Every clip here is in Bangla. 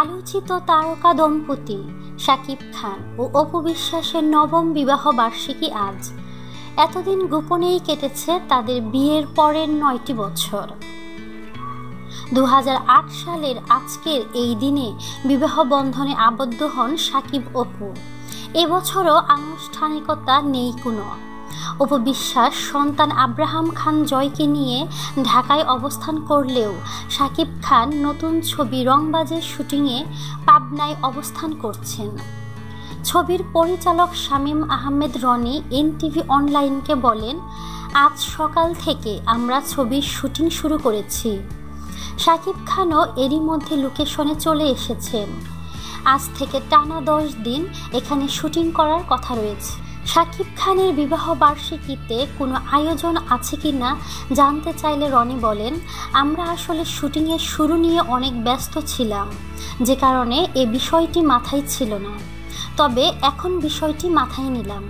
আলোচিত তারকা দম্পতি শাকিব খান ও অপু বিশ্বাসের নবম বিবাহ বার্ষিকী আজ। এতদিন গোপনেই কেটেছে তাদের বিয়ের পরের নয়টি বছর। দু হাজার আট সালের আজকের এই দিনে বিবাহ বন্ধনে আবদ্ধ হন সাকিব অপু। এবছরও আনুষ্ঠানিকতা নেই কোনো। উপবিশ্বাস সন্তান আব্রাহাম খান জয়কে নিয়ে ঢাকায় অবস্থান করলেও শাকিব খান নতুন ছবি রংবাজের শুটিংয়ে পাবনায় অবস্থান করছেন। ছবির পরিচালক শামীম আহমেদ রনি এনটিভি অনলাইনকে বলেন, আজ সকাল থেকে আমরা ছবির শুটিং শুরু করেছি। শাকিব খানও এরই মধ্যে লোকেশনে চলে এসেছেন। আজ থেকে টানা দশ দিন এখানে শুটিং করার কথা রয়েছে। শাকিব খানের বিবাহ বার্ষিকীতে কোনো আয়োজন আছে কি না জানতে চাইলে রনি বলেন, আমরা আসলে শুটিংয়ের শুরু নিয়ে অনেক ব্যস্ত ছিলাম, যে কারণে এ বিষয়টি মাথায় ছিল না। তবে এখন বিষয়টি মাথায় নিলাম।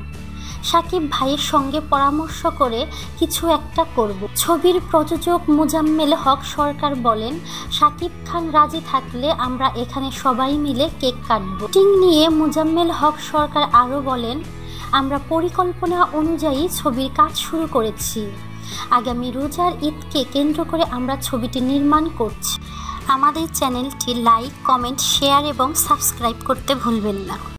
সাকিব ভাইয়ের সঙ্গে পরামর্শ করে কিছু একটা করব। ছবির প্রযোজক মুজাম্মেল হক সরকার বলেন সাকিব খান রাজি থাকলে আমরা এখানে সবাই মিলে কেক কাটব। টিং নিয়ে মুজাম্মেল হক সরকার আরও বলেন আমরা পরিকল্পনা অনুযায়ী ছবির কাজ শুরু করেছি। আগামী রোজার ঈদকে কেন্দ্র করে আমরা ছবিটি নির্মাণ করছি। আমাদের চ্যানেলটি লাইক, কমেন্ট, শেয়ার এবং সাবস্ক্রাইব করতে ভুলবেন না।